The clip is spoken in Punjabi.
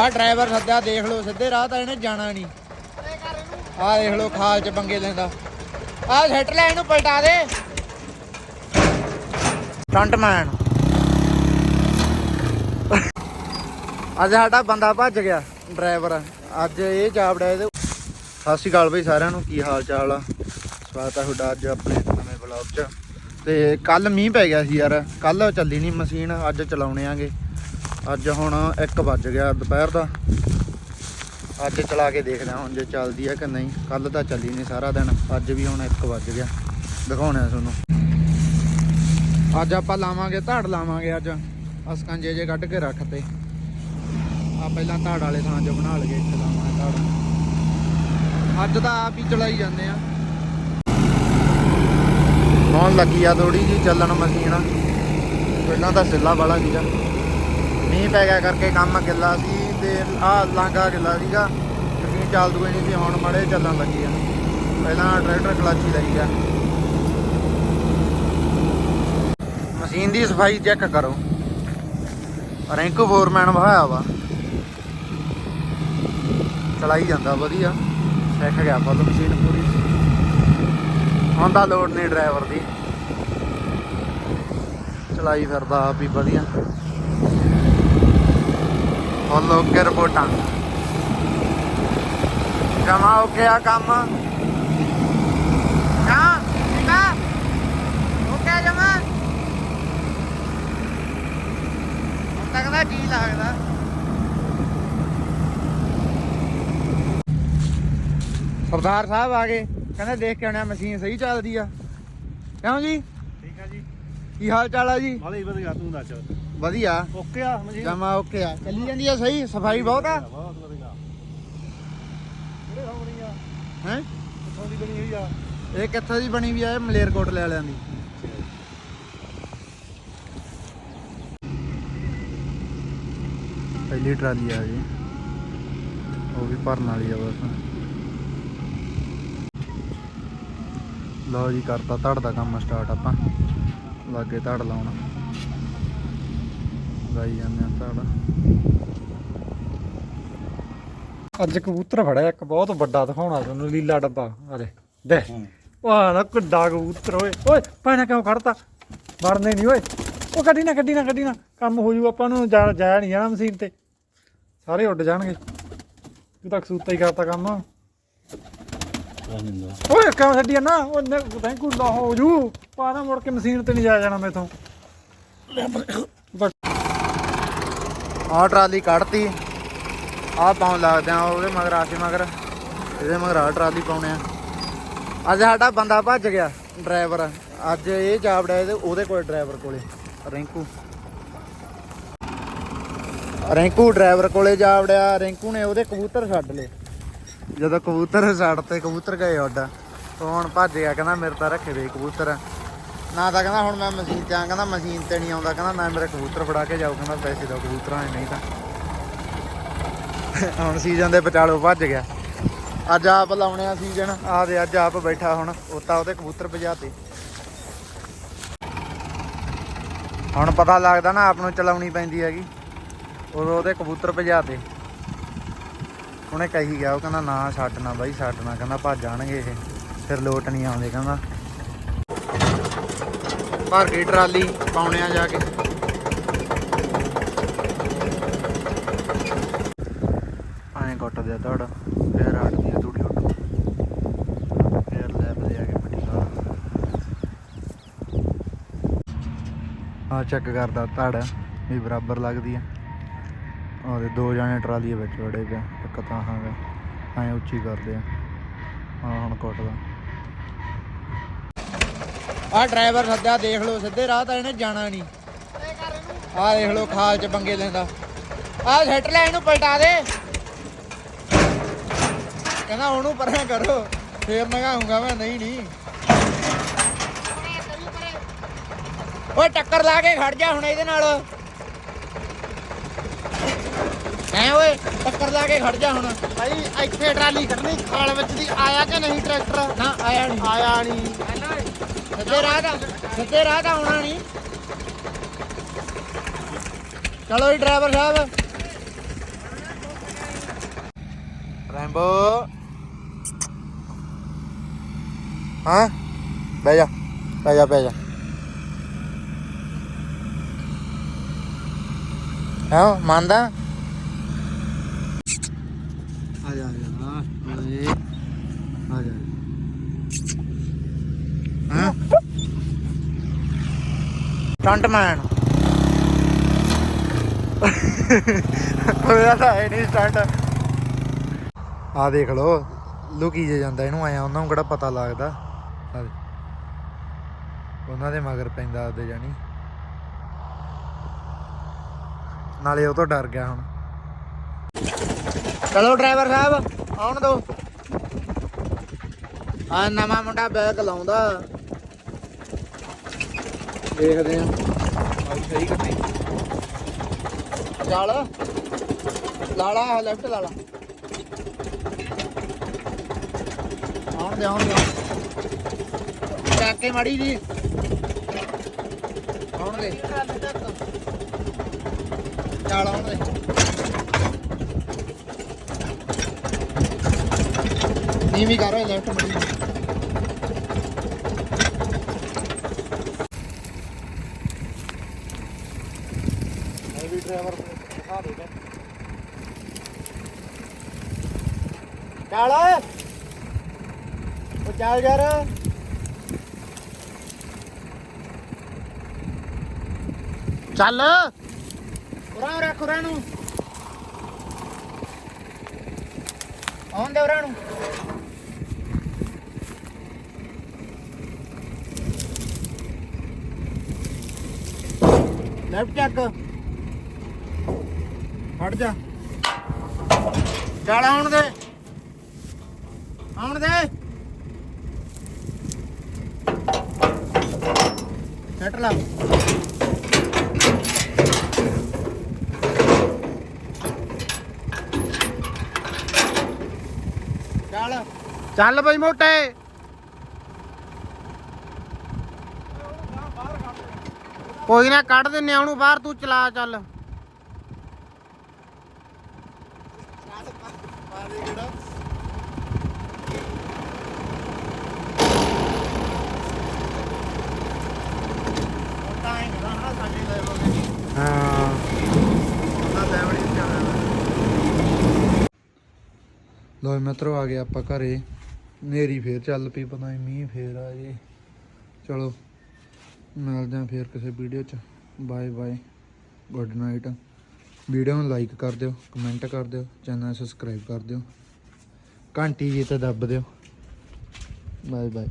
ਆਹ ਡਰਾਈਵਰ ਸੱਦਿਆ, ਦੇਖ ਲਓ, ਸਿੱਧੇ ਰਾਹ ਤਾਂ ਇਹਨੇ ਜਾਣਾ ਨਹੀਂ। ਆਹ ਦੇਖ ਲਓ, ਖਾਲ ਚ ਪੰਗੇ ਲੈਂਦਾ। ਆਹ ਸੈਟ ਲੈ ਇਹਨੂੰ ਪਲਟਾ ਦੇ। ਸਟੰਟਮੈਨ ਅੱਜ ਸਾਡਾ ਬੰਦਾ ਭੱਜ ਗਿਆ ਡਰਾਈਵਰ ਅੱਜ ਇਹ ਜਾਵੜਾ ਇਹਦੇ ਸਤਿ ਸ਼੍ਰੀ ਅਕਾਲ ਬਈ ਸਾਰਿਆਂ ਨੂੰ, ਕੀ ਹਾਲ ਚਾਲ ਆ? ਸਵਾਗਤ ਹੈ ਤੁਹਾਡਾ ਅੱਜ ਆਪਣੇ ਨਵੇਂ ਵਲੌਗ 'ਚ। ਤੇ ਕੱਲ ਮੀਂਹ ਪੈ ਗਿਆ ਸੀ ਯਾਰ ਕੱਲ ਚੱਲੀ ਨਹੀਂ ਮਸ਼ੀਨ, ਅੱਜ ਚਲਾਉਣੇ ਆਂਗੇ। ਅੱਜ ਹੁਣ 1 ਵੱਜ ਗਿਆ ਦੁਪਹਿਰ ਦਾ। ਅੱਜ ਚਲਾ ਕੇ ਦੇਖਦੇ ਹਾਂ ਹੁਣ ਜੇ ਚੱਲਦੀ ਹੈ ਕਿ ਨਹੀਂ। ਕੱਲ ਤਾਂ ਚੱਲੀ ਨਹੀਂ ਸਾਰਾ ਦਿਨ, ਅੱਜ ਵੀ ਹੁਣ 1 ਵੱਜ ਗਿਆ। ਦਿਖਾਉਣਾ ਤੁਹਾਨੂੰ। ਅੱਜ ਆਪਾਂ ਲਾਵਾਂਗੇ, ਧੜ ਲਾਵਾਂਗੇ ਅੱਜ। ਅਸਕੰਜੇ ਜੇ ਕੱਢ ਕੇ ਰੱਖਤੇ ਆ ਪਹਿਲਾਂ ਧੜ ਵਾਲੇ ਥਾਂ 'ਚ ਬਣਾ ਲਗੇ ਇੱਥੇ ਲਾਵਾਂਗੇ ਧੜ। ਅੱਜ ਤਾਂ ਆਪ ਹੀ ਚਲਾਈ ਜਾਂਦੇ ਆ। ਹੁਣ ਲੱਗੀ ਆ ਥੋੜੀ ਜੀ ਚੱਲਣ ਮਸ਼ੀਨ। ਪਹਿਲਾਂ ਤਾਂ ਸਿੱਲਾ ਵਾਲਾ ਸੀਗਾ। ਮੀਂਹ ਪੈ ਗਿਆ ਕਰਕੇ ਕੰਮ ਗਿੱਲਾ ਸੀ ਤੇ ਆ ਲਾਂਗਾ ਗਿੱਲਾ ਸੀਗਾ। ਮਸ਼ੀਨ ਚੱਲ ਦੂਏ ਨਹੀਂ ਸੀ, ਹੁਣ ਮੜੇ ਚੱਲਣ ਲੱਗੀ ਆ। ਪਹਿਲਾਂ ਟਰੈਕਟਰ ਕਲਾਚੀ ਲਈ ਆ ਮਸ਼ੀਨ ਦੀ ਸਫ਼ਾਈ ਚੈੱਕ ਕਰੋ। ਰੈਂਕੋ ਫੋਰਮੈਨ ਵਹਾਇਆ ਵਾ। ਚਲਾਈ ਜਾਂਦਾ, ਵਧੀਆ। ਸਿੱਖ ਗਿਆ ਫੁੱਲ ਮਸ਼ੀਨ ਪੂਰੀ। ਹੁਣ ਤਾਂ ਲੋਡ ਨਹੀਂ ਡਰਾਈਵਰ ਦੀ। ਚਲਾਈ ਫਿਰਦਾ ਆਪ ਹੀ ਵਧੀਆ। ਹੁਣ ਓਕੇ ਰਿਪੋਰਟਾਂ ਜਮਾ ਓਕੇ ਆ ਕੰਮ। ਹਾਂ ਠੀਕ ਆ। ਓਕੇ ਜਮਾ। ਹੁਣ ਤੱਕ ਦਾ ਜੀ ਲੱਗਦਾ। ਸਰਦਾਰ ਸਾਹਿਬ ਆ ਗਏ। ਕਹਿੰਦੇ ਦੇਖ ਕੇ ਆਉਣਾ ਮਸ਼ੀਨ ਸਹੀ ਚੱਲਦੀ ਆ। ਕਿਉਂ ਜੀ? ਠੀਕ ਆ ਜੀ। ਕੀ ਹਾਲ ਚਾਲ ਆ ਜੀ? ਬਾਲੀ ਵਧੀਆ ਤੂੰ ਦੱਸ। ਵਧੀਆ। ਓਕੇ ਆ ਮਜੀ ਜਮਾ ਓਕੇ ਆ। ਚੱਲੀ ਜਾਂਦੀ ਆ ਸਹੀ ਸਫ਼ਾਈ ਬਹੁਤ ਆ। ਬਹੁਤ ਵਧੀਆ। ਕਿਹੜੇ ਹੋਣੀ ਆ? ਹੈ? ਕਿੱਥੋਂ ਦੀ ਬਣੀ ਹੋਈ ਆ? ਇਹ ਕਿੱਥੋਂ ਦੀ ਬਣੀ ਵੀ ਆ ਇਹ ਮਲੇਰਕੋਟਲੇ ਵਾਲਿਆਂ ਦੀ। ਪਹਿਲੀ ਟਰਾਲੀ ਆ ਜੀ। ਉਹ ਵੀ ਭਰਨ ਵਾਲੀ ਆ ਬਸ। ਲਓ ਜੀ ਕਰਤਾ ਧੜ ਦਾ ਕੰਮ ਸਟਾਰਟ ਆਪਾਂ। ਲਾਗੇ ਧੜ ਲਾਉਣਾ। ਲਾਈ ਜਾਂਦੇ ਆ ਧੜ। ਅੱਜ ਕਬੂਤਰ ਫੜਿਆ ਇੱਕ ਬਹੁਤ ਵੱਡਾ ਦਿਖਾਉਣਾ ਤੁਹਾਨੂੰ ਲੀਲਾ ਡੱਬਾ। ਅਰੇ ਦੇ ਵਾਹ ਨਾ ਕਿੱਡਾ ਕਬੂਤਰ ਓਏ ਓਏ ਪਾਣਾ ਕਿਉਂ ਖੜਤਾ? ਵੜਨੇ ਨਹੀਂ ਓਏ। ਉਹ ਕੱਢੀ ਨਾ ਕੱਢੀ ਨਾ ਕੱਢੀ ਨਾ। ਕੰਮ ਹੋ ਜੂ ਆਪਾਂ ਨੂੰ ਜਾ- ਜਾਇਆ ਨਹੀਂ ਜਾਣਾ ਮਸ਼ੀਨ ਤੇ। ਸਾਰੇ ਉੱਡ ਜਾਣਗੇ। ਤੂੰ ਤਾਂ ਕਸੂਤਾ ਹੀ ਕਰਤਾ ਕੰਮ। ਓਏ ਕਿਉਂ ਛੱਡੀ ਨਾ? ਉਹ ਥੈਂਕੂ ਲਾ ਹੋ ਜੂ। ਪਾਣਾ ਮੁੜ ਕੇ ਮਸ਼ੀਨ ਤੇ ਨਹੀਂ ਜਾਇਆ ਜਾਣਾ ਮੈਥੋਂ। ਆਹ ਟਰਾਲੀ ਕੱਢਤੀ। ਆਹ ਪਾਉਣ ਲੱਗਦੇ ਆ ਉਹਦੇ ਮਗਰ ਆਸ਼ੇ ਮਗਰ। ਇਹਦੇ ਮਗਰ ਆਹ ਟਰਾਲੀ ਪਾਉਣੇ ਆ। ਅੱਜ ਸਾਡਾ ਬੰਦਾ ਭੱਜ ਗਿਆ, ਡਰਾਈਵਰ। ਅੱਜ ਇਹ ਜਾਵੜਾ ਇਹਦੇ, ਉਹਦੇ ਕੋਲ ਡਰਾਈਵਰ ਕੋਲੇ। ਰਿੰਕੂ। ਰਿੰਕੂ ਡਰਾਈਵਰ ਕੋਲੇ ਜਾਵੜਿਆ ਰਿੰਕੂ ਨੇ ਉਹਦੇ ਕਬੂਤਰ ਛੱਡ ਲਏ। ਜਦੋਂ ਕਬੂਤਰ ਛੱਡ ਤੇ ਕਬੂਤਰ ਗਏ ਉੱਡ। ਹੁਣ ਭੱਜ ਗਿਆ, ਕਹਿੰਦਾ ਮੇਰੇ ਤਾਂ ਰੱਖੇ ਵੇ ਕਬੂਤਰ। ਨਾ ਤਾਂ ਕਹਿੰਦਾ ਹੁਣ ਮੈਂ ਮਸ਼ੀਨ ਤੇ ਆ, ਕਹਿੰਦਾ ਮਸ਼ੀਨ ਤੇ ਨਹੀਂ ਆਉਂਦਾ, ਕਹਿੰਦਾ ਨਾ ਮੇਰੇ ਕਬੂਤਰ ਫੜਾ ਕੇ ਜਾਓ ਕਹਿੰਦਾ ਪੈਸੇ ਦੋ ਕਬੂਤਰਾਂ ਦੇ, ਨਹੀਂ ਤਾਂ। ਹੁਣ ਸੀਜ਼ਨ ਦੇ ਵਿਚਾਲੋ ਭੱਜ ਗਿਆ। ਅੱਜ ਆਪ ਲਾਉਣੇ ਆ ਸੀਜ਼ਨ ਆ ਦੇ, ਅੱਜ ਆਪ ਬੈਠਾ ਹੁਣ ਉਤਾ ਉਹਦੇ ਕਬੂਤਰ ਭਜਾਤੇ। ਹੁਣ ਪਤਾ ਲੱਗਦਾ ਨਾ ਆਪ ਨੂੰ ਚਲਾਉਣੀ ਪੈਂਦੀ ਹੈਗੀ ਉਦੋਂ ਉਹਦੇ ਕਬੂਤਰ ਭਜਾਤੇ। ਉਹਨੇ ਕਹੀ ਗਿਆ, ਉਹ ਕਹਿੰਦਾ ਨਾ ਛੱਡਣਾ ਬਾਈ, ਛੱਡਣਾ, ਕਹਿੰਦਾ ਭੱਜ ਜਾਣਗੇ ਇਹ, ਫਿਰ ਲੋਟ ਨਹੀਂ ਆਉਂਦੇ, ਕਹਿੰਦਾ। ਭਰ ਕੇ ਟਰਾਲੀ ਪਾਉਣੇ ਆ ਜਾ ਕੇ। ਐਂ ਕੱਟ ਦਿਆ ਤੁਹਾਡਾ। ਫੇਰ ਹਟਦੀ ਆ ਥੋੜੀ ਉੱਡ ਫੇਰ ਲੈ ਬਦੇ ਕੇ ਮਿੱਟੀ ਲਾ ਆ ਚੈੱਕ ਕਰਦਾ ਧੜ ਵੀ ਬਰਾਬਰ ਲੱਗਦੀ ਆ। ਉਹਦੇ ਦੋ ਜਾਣੇ ਟਰਾਲੀ ਵਿੱਚ ਵੜੇ ਪਿਆ। ਇੱਕ ਤਾਂ ਹਾਂਗਾ ਐਂ ਉੱਚੀ ਕਰਦੇ ਆ। ਹਾਂ ਹੁਣ ਕੱਟਦਾ। ਆ ਡਰਾਈਵਰ ਸੱਦਿਆ, ਦੇਖ ਲਓ, ਸਿੱਧੇ ਰਾਹ ਤਾਂ ਇਹਨੇ ਜਾਣਾ ਨਹੀਂ। ਆ ਦੇਖ ਲਓ, ਖਾਲ ਚ ਪੰਗੇ ਲੈਂਦਾ। ਆ ਸੈਟ ਲੈ ਇਹਨੂੰ ਪਲਟਾ ਦੇ। ਕਹਿੰਦਾ ਉਹਨੂੰ ਪਰਾਂ ਕਰੋ। ਫੇਰ ਨਗਾਉਂਗਾ ਮੈਂ ਨਹੀਂ ਨਹੀਂ। ਓਏ, ਟੱਕਰ ਲਾ ਕੇ ਖੜ ਜਾ ਹੁਣ ਇਹਦੇ ਨਾਲ। ਐ ਓਏ ਟੱਕਰ ਲਾ ਕੇ ਖੜ ਜਾ ਹੁਣ। ਭਾਈ ਇੱਥੇ ਟਰਾਲੀ ਕੱਢਣੀ ਖਾਲ ਵਿੱਚ ਦੀ ਆਇਆ ਕਿ ਨਹੀਂ ਟਰੈਕਟਰ? ਨਾ ਆਇਆ ਨਹੀਂ। ਆਇਆ ਨਹੀਂ। ਸਿੱਧੇ ਰਾਹ ਦਾ ਸਿੱਧੇ ਰਾਹ ਦਾ ਆਉਣਾ ਨਹੀਂ। ਚਲੋ ਜੀ ਡਰਾਈਵਰ ਸਾਹਿਬ। ਰੈਂਬੋ। ਹਾਂ? ਬਹਿ ਜਾ ਬਹਿ ਜਾ ਬਹਿ ਜਾ। ਹਾਂ ਮੰਨਦਾ? ਆ ਜਾ ਆ ਜਾ ਓਏ। ਆ ਜਾ। ਹਾਂ? ਸਟੰਟਮੈਨ। ਹੋਇਆ ਤਾਂ ਹੈ ਨਹੀਂ ਸਟੰਟ। ਆ ਦੇਖ ਲੋ ਲੁਕੀ ਜੇ ਜਾਂਦਾ ਇਹਨੂੰ ਆਇਆ ਉਹਨਾਂ ਨੂੰ ਕਿਹੜਾ ਪਤਾ ਲੱਗਦਾ। ਉਹਨਾਂ ਦੇ ਮਗਰ ਪੈਂਦਾ ਆਪਦੇ ਜਾਨੀ। ਨਾਲੇ ਉਹ ਤੋਂ ਡਰ ਗਿਆ ਹੁਣ। ਚਲੋ ਡਰਾਈਵਰ ਸਾਹਿਬ ਆਉਣ ਦੋ ਆ ਨਵਾਂ ਮੁੰਡਾ ਬੈਗ ਲਾਉਂਦਾ। ਦੇਖਦੇ ਆ ਆਈ ਸਹੀ ਕੱਟੀ ਚੱਲ ਲਾਲਾ। ਲੈਫਟ ਲਾਲਾ। ਆਉਣ ਦੇ ਆਉਣ ਦੇ ਚੱਕ ਕੇ ਮੜੀ ਜੀ। ਆਉਣ ਦੇ ਚੱਲ ਆਉਣ ਦੇ ਨੀਵੀਂ ਕਰ ਲੈਫਟ ਮੜੀ ਵੀ ਡਰਾਈਵਰ ਦਿਖਾ ਚੱਲ ਉਹ ਚੱਲ ਯਾਰ। ਚੱਲ। ਉਰਾਂ ਰੱਖ ਉਰਾਂ ਨੂੰ। ਆਉਣ ਦੇ ਉਰਾਂ ਨੂੰ। ਲੈਫਟ ਚੱਕ ਹਟ ਜਾ। ਚੱਲ ਆਉਣ ਦੇ। ਆਉਣ ਦੇ। ਸੈਟ ਲਾ। ਚੱਲ। ਚੱਲ ਬਈ ਮੋਟੇ। ਕੋਈ ਨਾ ਕੱਢ ਦਿੰਨੇ ਉਹਨੂੰ ਬਾਹਰ, ਤੂੰ ਚਲਾ ਚੱਲ। ਹਾਂ। ਲੋ ਮਿੱਤਰੋ, ਆ ਗਏ ਆਪਾਂ ਘਰੇ। ਨੇਰੀ ਫੇਰ ਚੱਲ ਪਈ, ਪਤਾ ਨਹੀਂ ਮੀਂਹ ਫੇਰ ਆ ਜੇ। ਚਲੋ। ਮਿਲਦੇ ਹਾਂ ਫੇਰ ਕਿਸੇ ਵੀਡੀਓ 'ਚ। Bye bye good night video ਨੂੰ ਲਾਈਕ ਕਰ ਦਿਓ ਕਮੈਂਟ ਕਰ ਦਿਓ ਚੈਨਲ ਸਬਸਕ੍ਰਾਈਬ ਕਰ ਦਿਓ। ਘੰਟੀ ਜੀ ਤੇ ਦੱਬ ਦਿਓ। Bye bye